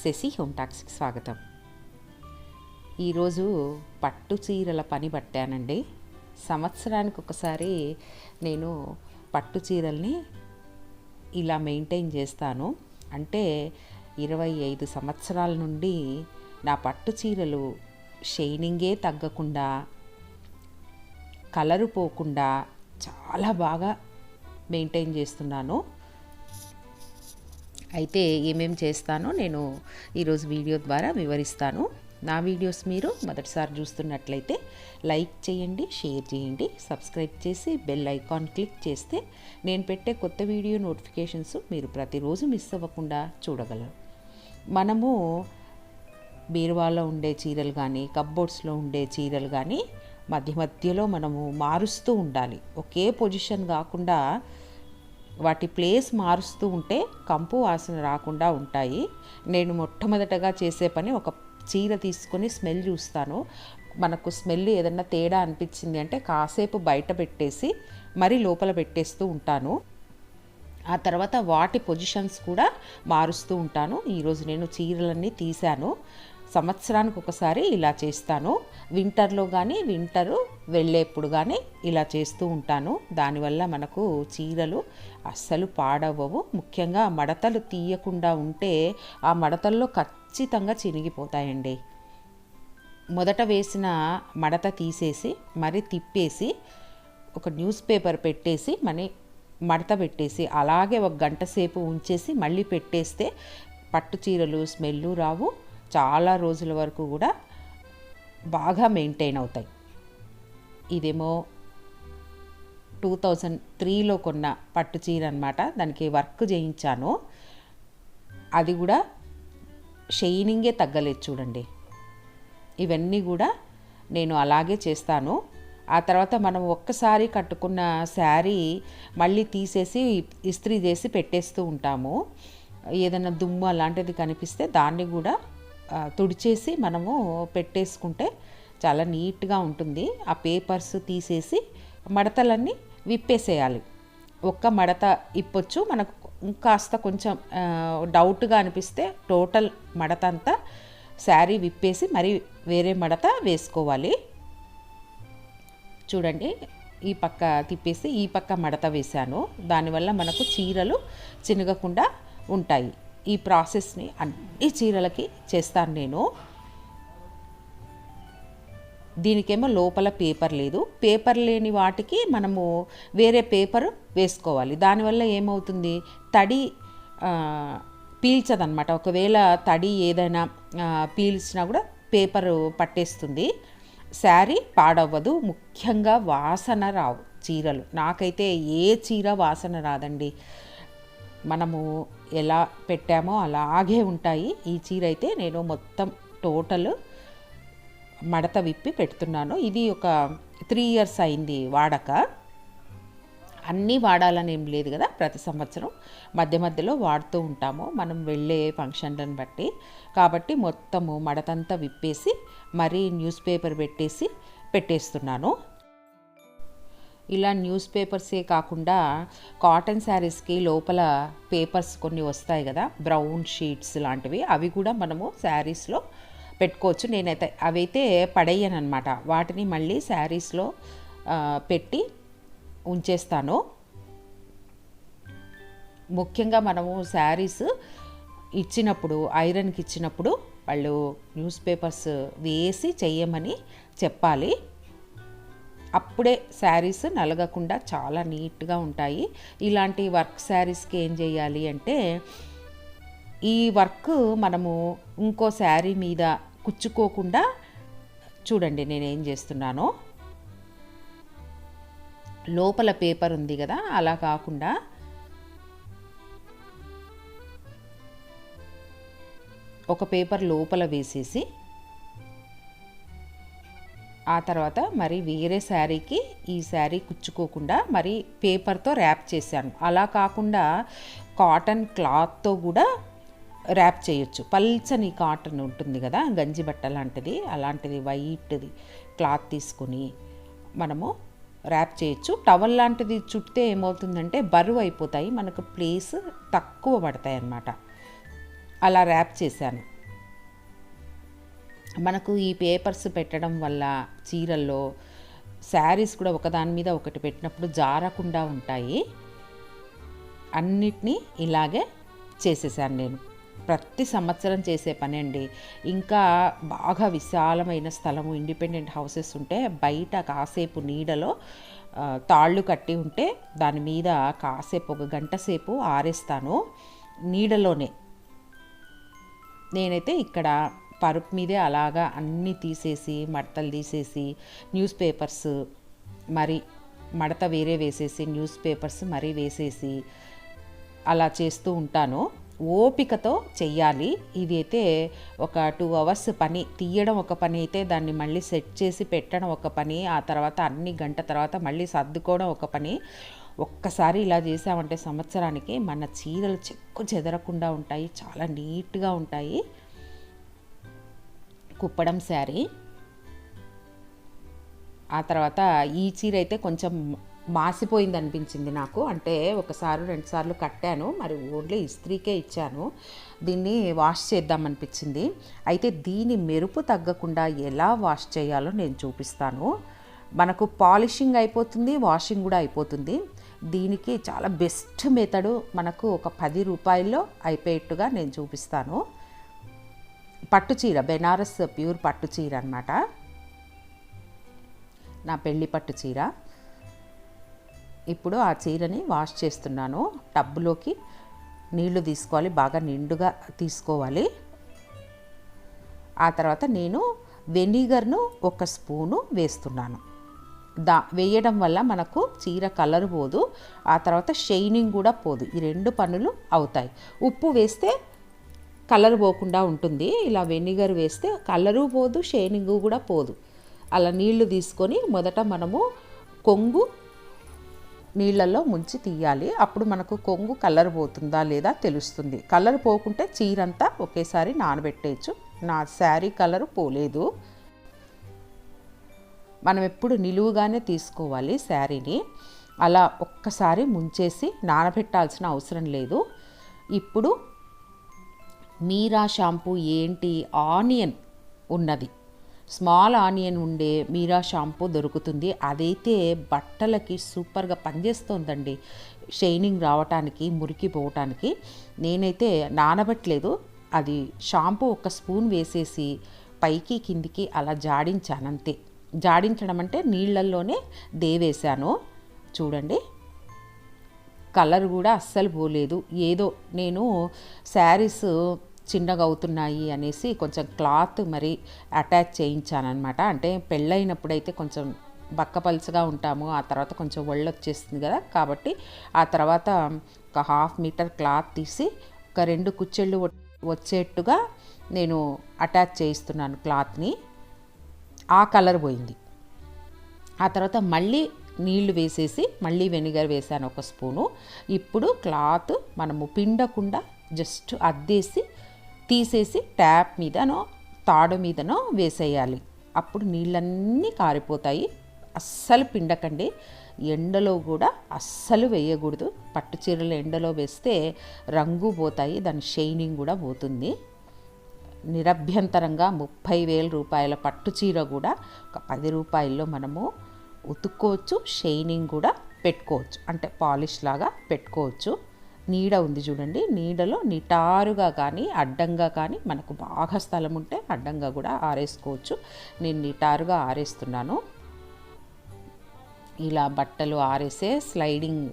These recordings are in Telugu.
శశి హోమ్ టాక్స్కి స్వాగతం. ఈరోజు పట్టు చీరల పని పట్టానండి. సంవత్సరానికి ఒకసారి నేను పట్టు చీరల్ని ఇలా మెయింటైన్ చేస్తాను. అంటే ఇరవై ఐదు సంవత్సరాల నుండి నా పట్టు చీరలు షైనింగే తగ్గకుండా కలరు పోకుండా చాలా బాగా మెయింటైన్ చేస్తున్నాను. అయితే ఏమేం చేస్తానో నేను ఈరోజు వీడియో ద్వారా వివరిస్తాను. నా వీడియోస్ మీరు మొదటిసారి చూస్తున్నట్లయితే లైక్ చేయండి షేర్ చేయండి సబ్స్క్రైబ్ చేసి బెల్ ఐకాన్ క్లిక్ చేస్తే నేను పెట్టే కొత్త వీడియో నోటిఫికేషన్స్ మీరు ప్రతిరోజు మిస్ అవ్వకుండా చూడగలరు. మనము బీరువాలో ఉండే చీరలు కానీ కప్బోర్డ్స్లో ఉండే చీరలు కానీ మధ్య మధ్యలో మనము మారుస్తూ ఉండాలి. ఒకే పొజిషన్ కాకుండా వాటి ప్లేస్ మారుస్తూ ఉంటే కంపు వాసన రాకుండా ఉంటాయి. నేను మొట్టమొదటగా చేసే పని ఒక చీర తీసుకొని స్మెల్ చూస్తాను. మనకు స్మెల్ ఏదన్నా తేడా అనిపించింది అంటే కాసేపు బయట పెట్టేసి మరీ లోపల పెట్టేస్తూ ఉంటాను. ఆ తర్వాత వాటి పొజిషన్స్ కూడా మారుస్తూ ఉంటాను. ఈరోజు నేను చీరలన్నీ తీశాను. సంవత్సరానికి ఒకసారి ఇలా చేస్తాను. వింటర్లో కానీ వింటరు వెళ్ళేప్పుడు కానీ ఇలా చేస్తూ ఉంటాను. దానివల్ల మనకు చీరలు అస్సలు పాడవవు ముఖ్యంగా మడతలు తీయకుండా ఉంటే ఆ మడతల్లో ఖచ్చితంగా చినిగిపోతాయండి మొదట వేసిన మడత తీసేసి మరి తిప్పేసి ఒక న్యూస్ పేపర్ పెట్టేసి మనీ మడత పెట్టేసి అలాగే ఒక గంట సేపు ఉంచేసి మళ్ళీ పెట్టేస్తే పట్టు చీరలు స్మెల్లు రావు. చాలా రోజుల వరకు కూడా బాగా మెయింటైన్ అవుతాయి. ఇదేమో టూ థౌజండ్ త్రీలో కొన్న పట్టు చీర అనమాట దానికి వర్క్ చేయించాను. అది కూడా షైనింగే తగ్గలేదు చూడండి. ఇవన్నీ కూడా నేను అలాగే చేస్తాను. ఆ తర్వాత మనం ఒక్కసారి కట్టుకున్న శారీ మళ్ళీ తీసేసి ఇస్త్రీ చేసి పెట్టేస్తూ ఉంటాము. ఏదైనా దుమ్ము అలాంటిది కనిపిస్తే దాన్ని కూడా తుడిచేసి మనము పెట్టేసుకుంటే చాలా నీట్గా ఉంటుంది. ఆ పేపర్స్ తీసేసి మడతలన్నీ విప్పేసేయాలి. ఒక్క మడత ఇప్పొచ్చు. మనకు కాస్త కొంచెం డౌట్గా అనిపిస్తే టోటల్ మడత అంతా శారీ విప్పేసి మరి వేరే మడత వేసుకోవాలి. చూడండి ఈ పక్క తిప్పేసి ఈ పక్క మడత వేశాను. దానివల్ల మనకు చీరలు చినగకుండా ఉంటాయి. ఈ ప్రాసెస్ని అన్ని చీరలకి చేస్తాను నేను. దీనికేమో లోపల పేపర్ లేదు. పేపర్ లేని వాటికి మనము వేరే పేపర్ వేసుకోవాలి. దానివల్ల ఏమవుతుంది? తడి పీల్చదనమాట ఒకవేళ తడి ఏదైనా పీల్చినా కూడా పేపర్ పట్టేస్తుంది. శారీ పాడవ్వదు. ముఖ్యంగా వాసన రావు చీరలు. నాకైతే ఏ చీర వాసన రాదండి. మనము ఎలా పెట్టామో అలాగే ఉంటాయి. ఈ చీర అయితే నేను మొత్తం టోటల్ మడత విప్పి పెడుతున్నాను. ఇది ఒక త్రీ ఇయర్స్ అయింది వాడక. అన్నీ వాడాలని ఏం లేదు కదా ప్రతి సంవత్సరం. మధ్య మధ్యలో వాడుతూ ఉంటాము. మనం వెళ్ళే ఫంక్షన్లను బట్టి. కాబట్టి మొత్తము మడతంతా విప్పేసి మరీ న్యూస్ పేపర్ పెట్టేసి పెట్టేస్తున్నాను. ఇలా న్యూస్ పేపర్సే కాకుండా కాటన్ శారీస్కి లోపల పేపర్స్ కొన్ని వస్తాయి కదా బ్రౌన్ షీట్స్ లాంటివి అవి కూడా మనము శారీస్లో పెట్టుకోవచ్చు. నేనైతే అవైతే పడేయను అనమాట వాటిని మళ్ళీ శారీస్లో పెట్టి ఉంచేస్తాను. ముఖ్యంగా మనము శారీస్ ఇచ్చినప్పుడు ఐరన్కి ఇచ్చినప్పుడు వాళ్ళు న్యూస్ పేపర్స్ వేసి చెయ్యమని చెప్పాలి. అప్పుడే శారీస్ నలగకుండా చాలా నీట్గా ఉంటాయి. ఇలాంటి వర్క్ శారీస్కి ఏం చేయాలి అంటే ఈ వర్క్ మనము ఇంకో శారీ మీద కుచ్చుకోకుండా చూడండి నేను ఏం చేస్తున్నానో. లోపల పేపర్ ఉంది కదా అలా కాకుండా ఒక పేపర్ లోపల వేసేసి ఆ తర్వాత మరి వేరే శారీకి ఈ శారీ కుచ్చుకోకుండా మరి పేపర్తో ర్యాప్ చేశాను. అలా కాకుండా కాటన్ క్లాత్తో కూడా ర్యాప్ చేయొచ్చు. పల్చని కాటన్ ఉంటుంది కదా గంజి బట్ట లాంటిది అలాంటిది వైట్ది క్లాత్ తీసుకొని మనము ర్యాప్ చేయొచ్చు. టవల్ లాంటిది చుట్టితే ఏమవుతుందంటే బరువు అయిపోతాయి మనకు ప్లేస్ తక్కువ పడతాయి అన్నమాట అలా ర్యాప్ చేశాను. మనకు ఈ పేపర్స్ పెట్టడం వల్ల చీరల్లో శారీస్ కూడా ఒకదాని మీద ఒకటి పెట్టినప్పుడు జారకుండా ఉంటాయి. అన్నిటినీ ఇలాగే చేసేసాను నేను. ప్రతి సంవత్సరం చేసే పని అండి. ఇంకా బాగా విశాలమైన స్థలము ఇండిపెండెంట్ హౌసెస్ ఉంటే బయట కాసేపు నీడలో తాళ్ళు కట్టి ఉంటే దాని మీద కాసేపు ఒక గంట సేపు ఆరేస్తాను నీడలోనే. నేనైతే ఇక్కడ పరుపు మీదే అలాగా అన్నీ తీసేసి మడతలు తీసేసి న్యూస్ పేపర్స్ మరి మడత వేరే వేసేసి న్యూస్ పేపర్స్ మరీ వేసేసి అలా చేస్తూ ఉంటాను. ఓపికతో చెయ్యాలి. ఇది అయితే ఒక టూ అవర్స్ పని తీయడం ఒక పని అయితే దాన్ని మళ్ళీ సెట్ చేసి పెట్టడం ఒక పని ఆ తర్వాత అన్ని గంట తర్వాత మళ్ళీ సర్దుకోవడం ఒక పని. ఒక్కసారి ఇలా చేసామంటే సంవత్సరానికి మన చీరలు చెక్కు చెదరకుండా ఉంటాయి చాలా నీట్గా ఉంటాయి. కుప్పడం శారీ. ఆ తర్వాత ఈ చీర అయితే కొంచెం మాసిపోయింది అనిపించింది నాకు. అంటే ఒకసారి రెండుసార్లు కట్టాను. మరి ఓన్లీ ఇస్త్రీకే ఇచ్చాను. దీన్ని వాష్ చేద్దాం అనిపించింది. అయితే దీని మెరుపు తగ్గకుండా ఎలా వాష్ చేయాలో నేను చూపిస్తాను. మనకు పాలిషింగ్ అయిపోతుంది వాషింగ్ కూడా అయిపోతుంది. దీనికి చాలా బెస్ట్ మెథడు మనకు ఒక పది రూపాయల్లో అయిపోయేట్టుగా నేను చూపిస్తాను. పట్టు చీర బెనారస్ ప్యూర్ పట్టు చీర అనమాట నా పెళ్ళి పట్టు చీర ఇప్పుడు ఆ చీరని వాష్ చేస్తున్నాను. టబ్బులోకి నీళ్ళు తీసుకోవాలి బాగా నిండుగా తీసుకోవాలి. ఆ తర్వాత నేను వెనిగర్ను ఒక స్పూను వేస్తున్నాను. దా వేయడం వల్ల మనకు చీర కలర్ పోదు. ఆ తర్వాత షైనింగ్ కూడా పోదు. ఈ రెండు పనులు అవుతాయి. ఉప్పు వేస్తే కలర్ పోకుండా ఉంటుంది. ఇలా వెనిగర్ వేస్తే కలరు పోదు షైనింగ్ కూడా పోదు. అలా నీళ్ళు తీసుకొని మొదట మనము కొంగు నీళ్ళల్లో ముంచి తీయాలి. అప్పుడు మనకు కొంగు కలర్ పోతుందా లేదా తెలుస్తుంది. కలర్ పోకుంటే చీరంతా ఒకేసారి నానబెట్టేయచ్చు. నా శారీ కలర్ పోలేదు. మనం ఎప్పుడు నిలువుగానే తీసుకోవాలి శారీని. అలా ఒక్కసారి ముంచేసి నానబెట్టాల్సిన అవసరం లేదు. ఇప్పుడు మీరా షాంపూ ఏంటి? ఆనియన్ ఉన్నది. స్మాల్ ఆనియన్ ఉండే మీరా షాంపూ దొరుకుతుంది. అదైతే బట్టలకి సూపర్గా పనిచేస్తుందండి. షైనింగ్ రావటానికి మురికి పోవటానికి. నేనైతే నానబట్టలేదు. అది షాంపూ ఒక స్పూన్ వేసేసి పైకి కిందికి అలా జాడించాను అంతే. జాడించడం అంటే నీళ్ళల్లోనే దేవేశాను. చూడండి. కలర్ కూడా అస్సలు పోలేదు. ఏదో నేను శారీస్ చిన్నగా అవుతున్నాయి అనేసి కొంచెం క్లాత్ మరి అటాచ్ చేయించానమాట అంటే పెళ్ళైనప్పుడైతే కొంచెం బక్కపలుచగా ఉంటాము. ఆ తర్వాత కొంచెం ఒళ్ళు వచ్చేస్తుంది కదా. కాబట్టి ఆ తర్వాత ఒక హాఫ్ మీటర్ క్లాత్ తీసి ఒక రెండు కుచ్చెళ్ళు వచ్చేట్టుగా నేను అటాచ్ చేయిస్తున్నాను క్లాత్ని. ఆ కలర్ పోయింది. ఆ తర్వాత మళ్ళీ నీళ్ళు వేసేసి మళ్ళీ వెనిగర్ వేసాను ఒక స్పూను. ఇప్పుడు క్లాత్ మనము పిండకుండా జస్ట్ అద్దేసి తీసేసి ట్యాప్ మీదనో తాడు మీదనో వేసేయాలి. అప్పుడు నీళ్ళన్నీ కారిపోతాయి. అస్సలు పిండకండి. ఎండలో కూడా అస్సలు వేయకూడదు. పట్టు చీరలు ఎండలో వేస్తే రంగు పోతాయి దాని షైనింగ్ కూడా పోతుంది. నిరభ్యంతరంగా ముప్పై వేల రూపాయల పట్టు చీర కూడా ఒక పది రూపాయల్లో మనము ఉతుక్కోవచ్చు షైనింగ్ కూడా పెట్టుకోవచ్చు. అంటే పాలిష్ లాగా పెట్టుకోవచ్చు. నీడ ఉంది చూడండి. నీడలో నిటారుగా కానీ అడ్డంగా కానీ మనకు బాగా స్థలం ఉంటే అడ్డంగా కూడా ఆరేసుకోవచ్చు. నేను నిటారుగా ఆరేస్తున్నాను. ఇలా బట్టలు ఆరేసే స్లైడింగ్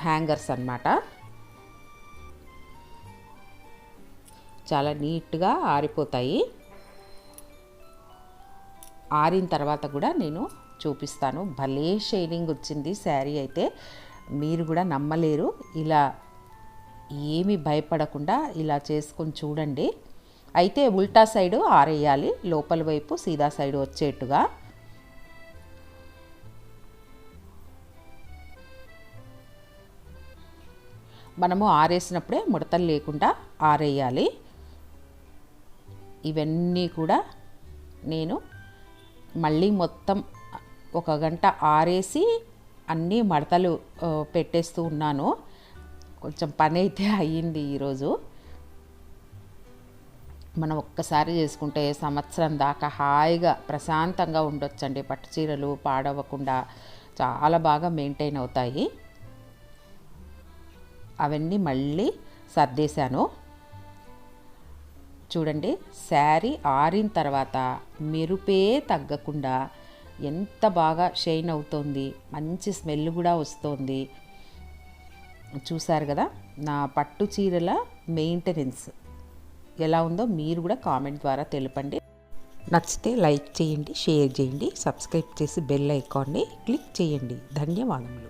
హ్యాంగర్స్ అన్నమాట. చాలా నీట్గా ఆరిపోతాయి. ఆరిన తర్వాత కూడా నేను చూపిస్తాను. భలే షైనింగ్ వచ్చింది శారీ అయితే. మీరు కూడా నమ్మలేరు. ఇలా ఏమి భయపడకుండా ఇలా చేసుకొని చూడండి. అయితే ఉల్టా సైడు ఆరేయాలి. లోపల వైపు సీదా సైడు వచ్చేట్టుగా. మనము ఆరేసినప్పుడే ముడతలు లేకుండా ఆరేయాలి. ఇవన్నీ కూడా నేను మళ్ళీ మొత్తం ఒక గంట ఆరేసి అన్నీ మడతలు పెట్టేస్తూ ఉన్నాను. కొంచెం పని అయితే అయ్యింది ఈరోజు. మనం ఒక్కసారి చేసుకుంటే సంవత్సరం దాకా హాయిగా ప్రశాంతంగా ఉండొచ్చండి. పట్టు చీరలు పాడవకుండా చాలా బాగా మెయింటైన్ అవుతాయి. అవన్నీ మళ్ళీ సర్దేశాను. చూడండి శారీ ఆరిన తర్వాత మెరుపే తగ్గకుండా ఎంత బాగా షైన్ అవుతోంది మంచి స్మెల్ కూడా వస్తుంది. చూసారు కదా నా పట్టు చీరల మెయింటెనెన్స్ ఎలా ఉందో మీరు కూడా కామెంట్ ద్వారా తెలపండి. నచ్చితే లైక్ చేయండి షేర్ చేయండి సబ్స్క్రైబ్ చేసి బెల్ ఐకాన్ని క్లిక్ చేయండి. ధన్యవాదములు.